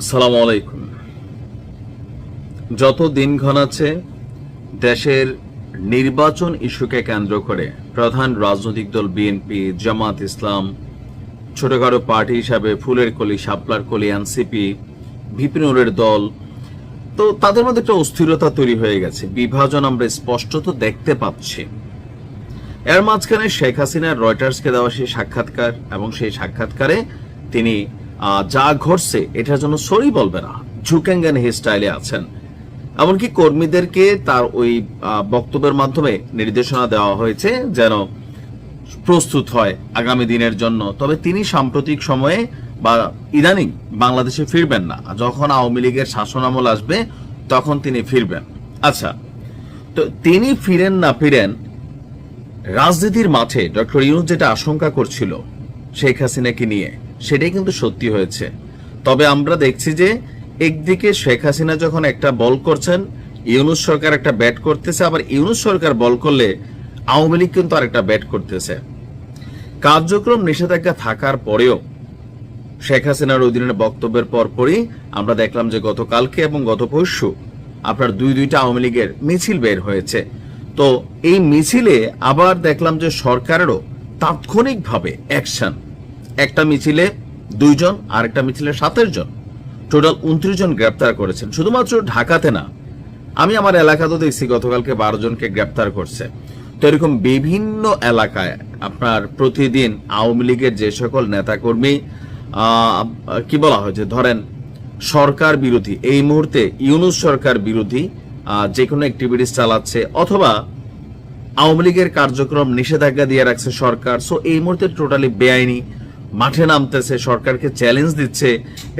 সালাম আলাইকুম। যত দিন ঘনাচ্ছে দেশের নির্বাচন ইস্যুকে কেন্দ্র করে প্রধান রাজনৈতিক দল বিএনপি জামাত ইসলাম, ছোটখাটো পার্টি হিসাবে ফুলের কলি, শাপলার কলি এনসিপি ভিপিনুরের দল, তো তাদের মধ্যে একটা অস্থিরতা তৈরি হয়ে গেছে। বিভাজন আমরা স্পষ্টত দেখতে পাচ্ছি। এর মাঝখানে শেখ হাসিনার রয়টার্সকে দেওয়া সেই সাক্ষাৎকার এবং সেই সাক্ষাৎকারে তিনি যা ঘটছে, এটার জন্য সরি বলবে না। ঝুকেঙ্গান স্টাইলে আছেন। এমনকি কর্মীদেরকে তার ওই বক্তব্যের মাধ্যমে নির্দেশনা দেওয়া হয়েছে যেন প্রস্তুত হয় আগামী দিনের জন্য। তবে তিনি সাম্প্রতিক সময়ে বা ইদানিং বাংলাদেশে ফিরবেন না। যখন আওয়ামী লীগের শাসনামল আসবে, তখন তিনি ফিরবেন। আচ্ছা তো তিনি ফিরেন না ফিরেন, রাজনীতির মাঠে ডক্টর ইউনুস যেটা আশঙ্কা করছিল শেখ হাসিনাকে নিয়ে সেটাই কিন্তু সত্যি হয়েছে। তবে আমরা দেখছি যে একদিকে শেখ হাসিনা যখন একটা বল করছেন, ইউনুস সরকার একটা ব্যাট করতেছে, আবার ইউনুস সরকার বল করলে আওয়ামী লীগ কিন্তু আরেকটা ব্যাট করতেছে। কার্যক্রম নিষেধাজ্ঞা থাকার পরেও শেখ হাসিনার দিনের বক্তব্যের পরপরই আমরা দেখলাম যে গতকালকে এবং গত পরশু আপনার দুই দুইটা আওয়ামী লীগের মিছিল বের হয়েছে। তো এই মিছিলে আবার দেখলাম যে সরকারেরও তাৎক্ষণিকভাবে অ্যাকশন একটা মিছিলে দুইজন আর একটা মিছিলে সাতের জন টোটাল উনত্রিশ জন গ্রেপ্তার করেছেন। শুধুমাত্র ঢাকাতে না, আমি আমার এলাকাতেও দেখছি গতকালকে বারো জনকে গ্রেপ্তার করছে। তো এরকম বিভিন্ন এলাকায় আপনার প্রতিদিন আওয়ামী লীগের যে সকল নেতাকর্মী কি বলা হয়েছে ধরেন সরকার বিরোধী, এই মুহূর্তে ইউনুস সরকার বিরোধী যে কোনো অ্যাক্টিভিটিস চালাচ্ছে অথবা আওয়ামী লীগের কার্যক্রম নিষেধাজ্ঞা দিয়ে রাখছে সরকার সো এই মুহূর্তে টোটালি বেআইনি। মাঠে নামতেছে, সরকারকে চ্যালেঞ্জ দিচ্ছে।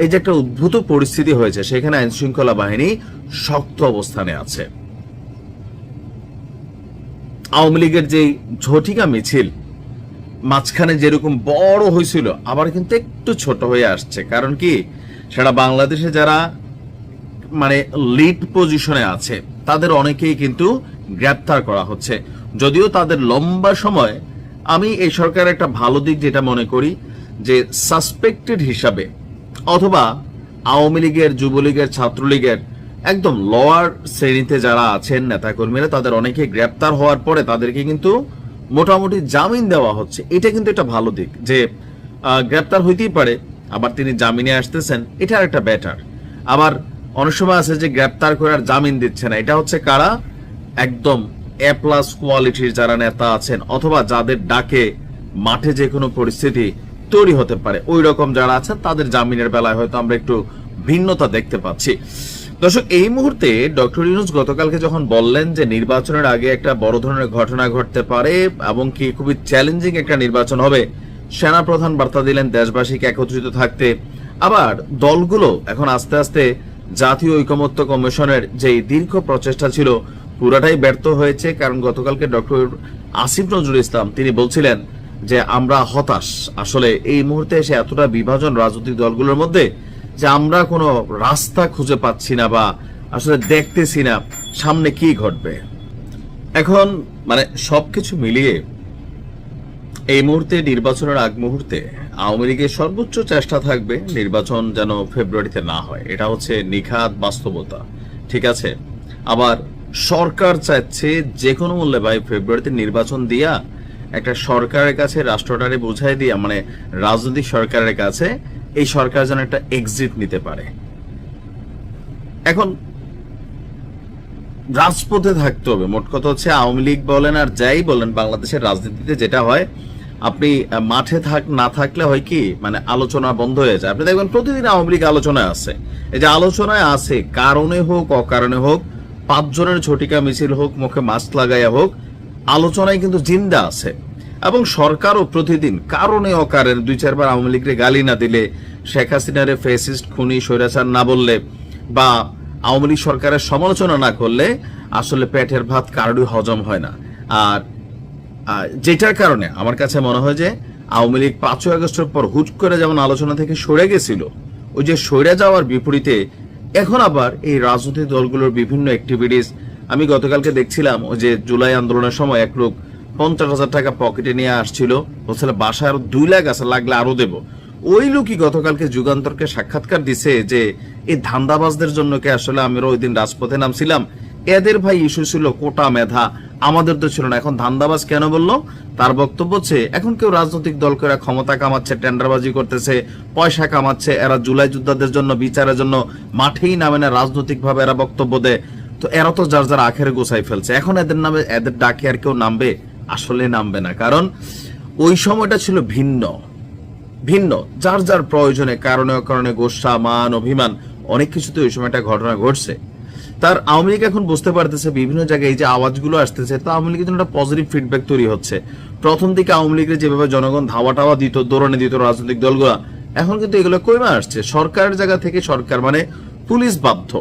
এই যে একটা উদ্ভূত পরিস্থিতি হয়েছে, সেখানে আইন শৃঙ্খলা বাহিনী শক্ত অবস্থানে আছে। আওয়ামী লীগের যে ঝটিকা মিছিল, মাঝখানে যেরকম বড় হয়েছিল, আবার কিন্তু একটু ছোট হয়ে আসছে। কারণ কি? সেটা বাংলাদেশে যারা মানে লিড পজিশনে আছে, তাদের অনেকেই কিন্তু গ্রেপ্তার করা হচ্ছে। যদিও তাদের লম্বা সময়, আমি এই সরকারের একটা ভালো দিক যেটা মনে করি যে সাসপেক্টেড হিসাবে অথবা আওয়ামী লীগের, যুবলীগের, ছাত্রলীগের একদম লোয়ার শ্রেণীতে যারা আছেন নেতাকর্মীরা, তাদের অনেকে গ্রেপ্তার হওয়ার পরে তাদেরকে কিন্তু মোটামুটি জামিন দেওয়া হচ্ছে। এটা কিন্তু একটা ভালো দিক যে গ্রেপ্তার হইতেই পারে, আবার তিনি জামিনে আসতেছেন, এটা একটা বেটার আবার অনেক সময় আছে যে গ্রেপ্তার করে আর জামিন দিচ্ছে না। এটা হচ্ছে কারা? একদম এ প্লাস কোয়ালিটির যারা নেতা আছেন, অথবা যাদের ডাকে মাঠে যে কোনো পরিস্থিতি তৈরি হতে পারে। ওই রকম যারা আছেন তাদের জামিনের বেলায় হয়তো আমরা একটু ভিন্নতা দেখতে পাচ্ছি। দর্শক, এই মুহূর্তে ডক্টর ইউনুস গতকালকে যখন বললেন যে নির্বাচনের আগে একটা বড় ধরনের ঘটনা ঘটতে পারে এবং কি খুবই চ্যালেঞ্জিং একটা নির্বাচন হবে সেনা প্রধান বার্তা দিলেন দেশবাসীকে একত্রিত থাকতে। আবার দলগুলো এখন আস্তে আস্তে জাতীয় ঐকমত্য কমিশনের যে দীর্ঘ প্রচেষ্টা ছিল, পুরাটাই ব্যর্থ হয়েছে। কারণ গতকালকে ডক্টর আসিফ নজরুল ইসলাম তিনি বলছিলেন যে আমরা হতাশ। আসলে এই মুহূর্তে এসে এতটা বিভাজন রাজনৈতিক দলগুলোর মধ্যে যে আমরা কোনো রাস্তা খুঁজে পাচ্ছি না বা আসলে দেখতেছি না সামনে কি ঘটবে। এখন মানে সবকিছু মিলিয়ে এই মুহূর্তে নির্বাচনের আগ মুহূর্তে আওয়ামী লীগের সর্বোচ্চ চেষ্টা থাকবে নির্বাচন যেন ফেব্রুয়ারিতে না হয়। এটা হচ্ছে নিখাত বাস্তবতা। ঠিক আছে? আবার সরকার চাচ্ছে যে কোনো মূল্যে ভাই ফেব্রুয়ারিতে নির্বাচন দিয়া একটা সরকারের কাছে রাষ্ট্রটারে বুঝাই দিয়া মানে রাজনৈতিক সরকারের কাছে এই সরকার যেন একটা এক্সিট নিতে পারে। এখন রাজপথে থাকতে হবে। মোট কথা হচ্ছে আওয়ামী লীগ বলেন আর যাই বলেন, বাংলাদেশের রাজনীতিতে যেটা হয়, আপনি মাঠে থাক, না থাকলে হয় কি মানে আলোচনা বন্ধ হয়ে যায়। আপনি দেখবেন প্রতিদিন আওয়ামী লীগ আলোচনায় আছে। এই যে আলোচনায় আছে, কারণে হোক, অকারণে হোক, পাঁচজনের ঝটিকা মিছিল হোক, মুখে মাস্ক লাগাইয়া হোক আলোচনায় কিন্তু জিন্দা আছে। এবং সরকারও প্রতিদিন কারণে অকারণে দুই চারবার আওয়ামী লীগকে গালি না দিলে শেখ হাসিনারে ফেসিস্ট, খুনি, স্বৈরাচার না বললে বা আওয়ামী লীগ সরকারের সমালোচনা না করলে আসলে পেটের ভাত কারোরই হজম হয় না। আর যেটার কারণে আমার কাছে মনে হয় যে আওয়ামী লীগ পাঁচই আগস্টের পর হুট করে যেমন আলোচনা থেকে সরে গেছিল, ওই যে সরে যাওয়ার বিপরীতে এখন আবার এই রাজনৈতিক দলগুলোর বিভিন্ন অ্যাক্টিভিটিস আমি গতকালকে দেখছিলাম ওই যে জুলাই আন্দোলনের সময় এক লোক পঞ্চাশ হাজার টাকা পকেটে নিয়ে আসছিল। বলছিল, বাসায় আরও দুই লাখ আছে, লাগলে আরও দেবো। ওই লোকই গতকালকে যুগান্তরকে সাক্ষাৎকার দিছে যে, এই ধান্দাবাজদের জন্য কি আসলে আমরা ওই দিন রাজপথে নামছিলাম? এদের ভাই ইস্যু ছিল কোটা মেধা, আমাদের তো ছিল না। এখন ধান্দাবাজ কেন বলল? তার বক্তব্য হচ্ছে, এখন কেউ রাজনৈতিক দল করে ক্ষমতা কামাচ্ছে, টেন্ডারবাজি করতেছে, পয়সা কামাচ্ছে, এরা জুলাই যোদ্ধাদের জন্য, বিচারের জন্য মাঠেই নামে না। রাজনৈতিক ভাবে এরা বক্তব্য দেয়। তো এরা তো যার যার আখের গোছাই ফেলছে। এখন এদের নামে, এদের ডাকে আর কেউ নামবে, আসলে নামবে না। কারণ ওই সময়টা ছিল ভিন্ন। ভিন্ন। যার যার প্রয়োজনে, কারণে কারণে গোসা, মান, অভিমান, অনেক কিছুতে ওই সময়টা ঘটনা ঘটছে। তার আওয়ামী লীগ এখন বুঝতে পারতেছে, বিভিন্ন জায়গায় এই যে আওয়াজগুলো আসতেছে, তো আওয়ামী লীগের জন্য একটা পজিটিভ ফিডব্যাক তৈরি হচ্ছে। প্রথম দিকে আওয়ামী লীগের যেভাবে জনগণ ধাওয়া টাওয়া দিত দৌড়ানে দিত রাজনৈতিক দলগুলো, এখন কিন্তু এগুলো কমে আসছে? সরকারের জায়গা থেকে সরকার মানে পুলিশ বাধ্য।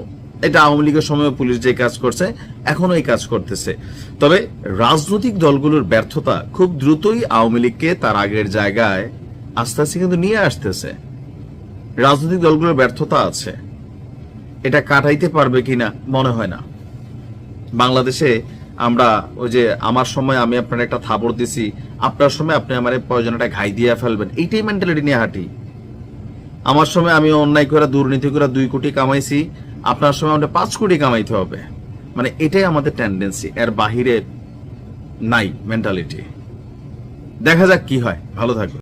এটা আওয়ামী লীগের সময় পুলিশ যে কাজ করছে, এখনও এই কাজ করতেছে। তবে রাজনৈতিক দলগুলোর ব্যর্থতা খুব দ্রুতই আওয়ামী লীগকে তার আগের জায়গায় আস্তে আস্তে কিন্তু নিয়ে আসতেছে। রাজনৈতিক দলগুলোর ব্যর্থতা আছে। এটা কাটাইতে পারবে কিনা মনে হয় না। বাংলাদেশে আমরা ওই যে আমার সময় আমি আপনার একটা থাপড় দিছি, আপনার সময় আপনি আমার প্রয়োজন একটা ঘাই দিয়ে ফেলবেন। এইটাই মেন্টালিটি নিয়ে হাঁটি। আমার সময় আমি অন্যায় করে, দুর্নীতি করে দুই কোটি কামাইছি আপনার সময় আমাদের পাঁচ কোটি কামাইতে হবে। মানে এটাই আমাদের টেন্ডেন্সি এর বাহিরে নাই মেন্টালিটি দেখা যাক কি হয়। ভালো থাকবে